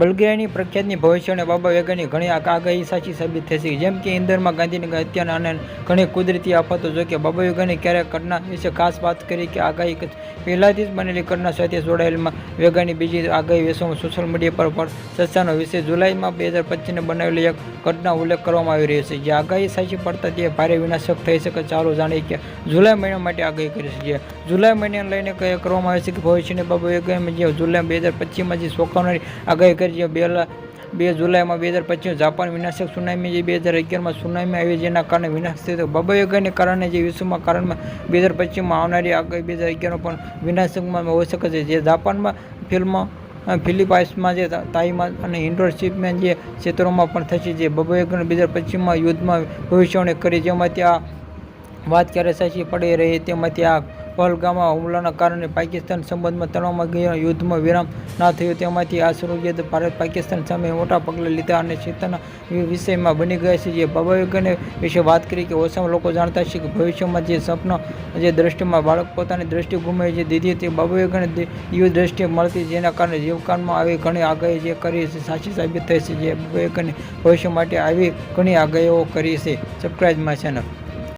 બલ્ગેરિયાની પ્રખ્યાતની ભવિષ્ય અને બાબા વેગાની ઘણી આગાહી સાચી સાબિત થશે. જેમ કે ઇન્દોરમાં ગાંધીનગર હત્યાના અને ઘણી કુદરતી આફતો જો કે બાબા વેગરની ક્યારેક ઘટના વિશે ખાસ વાત કરી કે આગાહી પહેલાંથી જ બનેલી ઘટના સાથે જોડાયેલમાં વેગાની બીજી આગાહી વિશ્વમાં સોશિયલ મીડિયા પર પણ ચર્ચાનો વિષય. જુલાઈમાં બે હજાર પચીસને બનાવેલી એક ઘટના ઉલ્લેખ કરવામાં આવી રહ્યો છે, જે આગાહી સાચી પડતા તે ભારે વિનાશક થઈ શકે. ચાલો જાણીએ કે જુલાઈ મહિના માટે આગાહી કરી છે. જુલાઈ મહિનાને લઈને કરવામાં આવે છે કે ભવિષ્યની બાબા વેગામાં જે જુલાઈ બે હજાર પચીસમાં જે ચોંકાવનારી આગાહી કરી છે બે જુલાઈમાં બે હજાર પચીસ જાપાન વિનાશક સુનામી જે બે હજાર અગિયારમાં સુનામી આવી જેના કારણે વિનાશ થયો બાબા વેગાને કારણે જે વિશ્વમાં કારણમાં બે હજાર પચીસમાં આવનારી આગળ બે હજાર અગિયારમાં પણ વિનાશકમાં હોઈ શકે છે. જે જાપાનમાં ફિલ્મ ફિલિપાઇન્સમાં જે તાઈમાં અને ઇન્ડોરશીપમાં જે ક્ષેત્રોમાં પણ થશે, જે બબયોગન બે હજાર પચીસમાં યુદ્ધમાં ભવિષ્યવાણી કરી, જેમાંથી આ વાત ક્યારે સાચી પડી રહી તેમાંથી આ પહલગામમાં હુમલાના કારણે પાકિસ્તાન સંબંધમાં તણાવમાં ગયા. યુદ્ધમાં વિરામ ના થયો તેમાંથી આ શરૂઆત ભારત પાકિસ્તાન સામે મોટા પગલાં લીધા અને ચેતના વિષયમાં બની ગયા છે. જે વેગને વિશે વાત કરી કે ઓછામાં લોકો જાણતા છે કે ભવિષ્યમાં જે સપના જે દ્રષ્ટિમાં બાળક પોતાની દ્રષ્ટિ ગુમાવી જે દીધી તે બાબા યુ દ્રષ્ટિ મળતી જેના કારણે જીવકાળમાં આવી ઘણી આગાહી જે કરી છે, સાચી સાબિત થઈ છે. જે બાબા ભવિષ્ય માટે આવી ઘણી આગાહીઓ કરી છે. Subscribe my channel